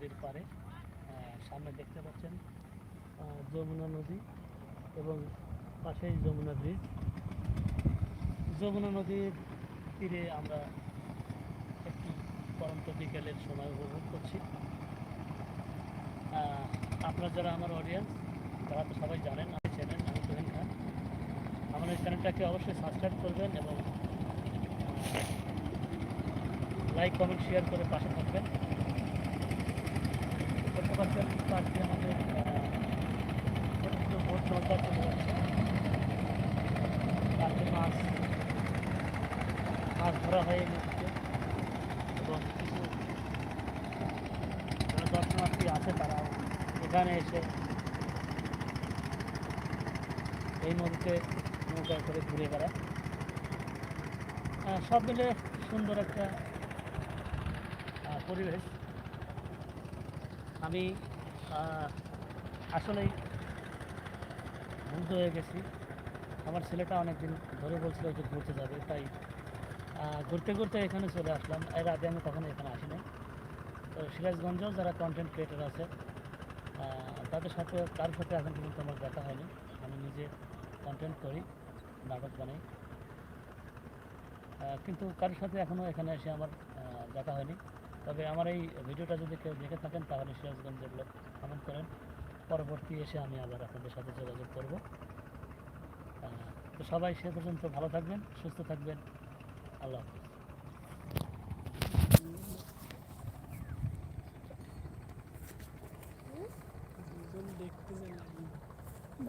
নদীর আহ, সামনে দেখতে পাচ্ছেন যমুনা নদী এবং পাশেই যমুনা ব্রিজ। যমুনা নদীর তীরে আমরা একটি পরন্ত বিকেলের সময় উপভোগ করছি। আপনারা যারা আমার অডিয়েন্স তারা তো সবাই জানেন আমি চেনেন আমি তুহিন খান। আমার এই চ্যানেলটাকে অবশ্যই সাবস্ক্রাইব করবেন এবং লাইক কমেন্ট শেয়ার করে পাশে থাকবেন। তাতে মাছ মাছ ধরা হয় নদীতে এবং কিছু দর্শনার্থী আছে তারা এখানে এসে এই নদীতে নৌকায় করে ঘুরে বেড়ায়। সব মিলে সুন্দর একটা পরিবেশ। আমি আসলেই মুগ্ধ হয়ে গেছি। আমার ছেলেটা অনেকদিন ধরে বলছিল যে ঘুরতে যাবে, তাই ঘুরতে ঘুরতে এখানে চলে আসলাম। এর আগে আমি কখনো এখানে আসি নাই তো সিরাজগঞ্জেও যারা কন্টেন্ট ক্রিয়েটার আছে তাদের সাথে, কারোর সাথে এখন পর্যন্ত আমার দেখা হয়নি। আমি নিজে কন্টেন্ট করি, নাটক বানাই। কিন্তু কারোর সাথে এখনও এখানে এসে আমার দেখা হয়নি। তবে আমার এই ভিডিওটা যদি কেউ দেখে থাকেন, তাহলে সিরাজগঞ্জ লোক কমেন্ট করেন। পরবর্তী এসে আমি আবার আপনাদের সাথে যোগাযোগ করব। তো সবাই সে পর্যন্ত ভালো থাকবেন, সুস্থ থাকবেন। আল্লাহ হাফিজ। দেখতে